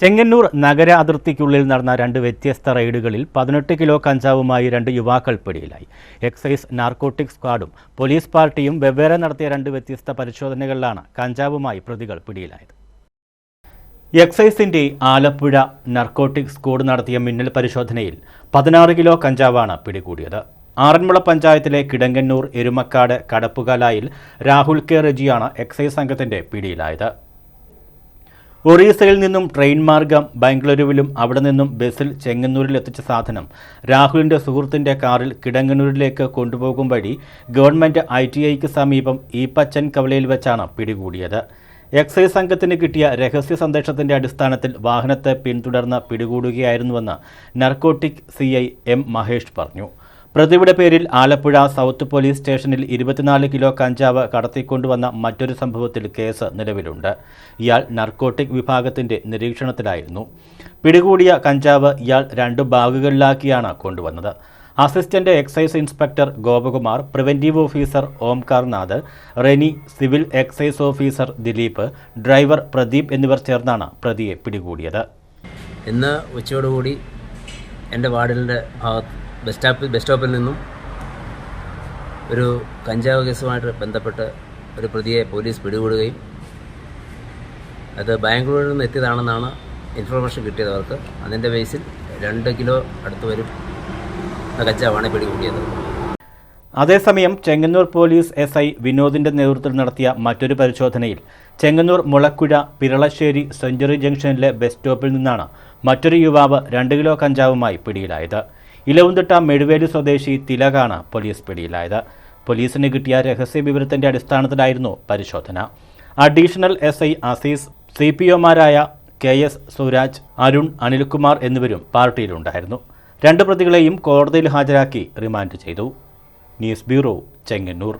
ചെങ്ങന്നൂർ നഗര അതിർത്തിക്കുള്ളിൽ നടന്ന രണ്ട് വ്യത്യസ്ത റെയ്ഡുകളിൽ പതിനെട്ട് കിലോ കഞ്ചാവുമായി രണ്ട് യുവാക്കൾ പിടിയിലായി. എക്സൈസ് നാർക്കോട്ടിക് സ്ക്വാഡും പോലീസ് പാർട്ടിയും വെവ്വേറെ നടത്തിയ രണ്ട് വ്യത്യസ്ത പരിശോധനകളിലാണ് കഞ്ചാവുമായി പ്രതികൾ പിടിയിലായത്. എക്സൈസിന്റെ ആലപ്പുഴ നർക്കോട്ടിക് സ്ക്വാഡ് നടത്തിയ മിന്നൽ പരിശോധനയിൽ പതിനാറ് കിലോ കഞ്ചാവാണ് പിടികൂടിയത്. ആറന്മുള പഞ്ചായത്തിലെ കിടങ്ങന്നൂർ എരുമക്കാട് കടപ്പുകാലായിൽ രാഹുൽ കെ റെജിയാണ് എക്സൈസ് സംഘത്തിന്റെ പിടിയിലായത്. ഒറീസയിൽ നിന്നും ട്രെയിൻ മാർഗം ബാംഗ്ലൂരുവിലും അവിടെ നിന്നും ബസ്സിൽ ചെങ്ങന്നൂരിൽ എത്തിച്ച സാധനം രാഹുലിന്റെ സുഹൃത്തിന്റെ കാറിൽ കിടങ്ങന്നൂരിലേക്ക് കൊണ്ടുപോകും വഴി ഗവൺമെന്റ് ഐ ടി ഐക്ക് സമീപം ഈ പച്ചൻ കവലയിൽ വെച്ചാണ് പിടികൂടിയത്. എക്സൈസ് സംഘത്തിന് കിട്ടിയ രഹസ്യ സന്ദേശത്തിന്റെ അടിസ്ഥാനത്തിൽ വാഹനത്തെ പിന്തുടർന്ന് പിടികൂടുകയായിരുന്നുവെന്ന് നർക്കോട്ടിക് സി എം മഹേഷ് പറഞ്ഞു. പ്രതിയുടെ പേരിൽ ആലപ്പുഴ സൗത്ത് പോലീസ് സ്റ്റേഷനിൽ ഇരുപത്തിനാല് കിലോ കഞ്ചാവ് കടത്തിക്കൊണ്ടുവന്ന മറ്റൊരു സംഭവത്തിൽ കേസ് നിലവിലുണ്ട്. ഇയാൾ നർക്കോട്ടിക് വിഭാഗത്തിന്റെ നിരീക്ഷണത്തിലായിരുന്നു. പിടികൂടിയ കഞ്ചാവ് ഇയാൾ രണ്ട് ബാഗുകളിലാക്കിയാണ് കൊണ്ടുവന്നത്. Assistant excise inspector Gopakumar preventive officer Omkar Nath Reni civil excise officer Dileep driver Pradeep എന്നിവർ ചേർന്നാണ് പ്രതിയെ പിടികൂടിയത്. ഇന്ന് ഉച്ചയോടുകൂടി എന്റെ വാർഡിന്റെ ഭാഗത്ത് ബസ് സ്റ്റോപ്പിൽ ബസ് സ്റ്റോപ്പിൽ നിന്നും ഒരു കഞ്ചാവ് കേസുമായിട്ട് ബന്ധപ്പെട്ട് ഒരു പ്രതിയെ പോലീസ് പിടികൂടുകയും അത് ബാംഗ്ലൂരിൽ നിന്ന് എത്തിയതാണെന്നാണ് ഇൻഫർമേഷൻ കിട്ടിയത് അവർക്ക്. അതിന്റെ ബേസിൽ രണ്ട് കിലോ അടുത്ത് വരും. കഞ്ചാവാണ് പിടികൂടിയത്. അതേസമയം ചെങ്ങന്നൂർ പോലീസ് എസ് ഐ വിനോദിന്റെ നേതൃത്വത്തിൽ നടത്തിയ മറ്റൊരു പരിശോധനയിൽ ചെങ്ങന്നൂർ മുളക്കുഴ പിരളശ്ശേരി സെഞ്ചുറി ജംഗ്ഷനിലെ ബസ് സ്റ്റോപ്പിൽ നിന്നാണ് മറ്റൊരു യുവാവ് രണ്ട് കിലോ കഞ്ചാവുമായി പിടിയിലായത്. ഇലവുംതിട്ട മെഴുവേലി സ്വദേശി തിലകാണ് പോലീസ് പിടിയിലായത്. പോലീസിന് കിട്ടിയ രഹസ്യ വിവരത്തിന്റെ അടിസ്ഥാനത്തിലായിരുന്നു പരിശോധന. Additional S I Azeez C P ഒമാരായ K S Suraj Arun Anilkumar എന്നിവരും പാർട്ടിയിലുണ്ടായിരുന്നു. രണ്ട് പ്രതികളെയും കോടതിയിൽ ഹാജരാക്കി റിമാൻഡ് ചെയ്തു. News bureau Chengannur.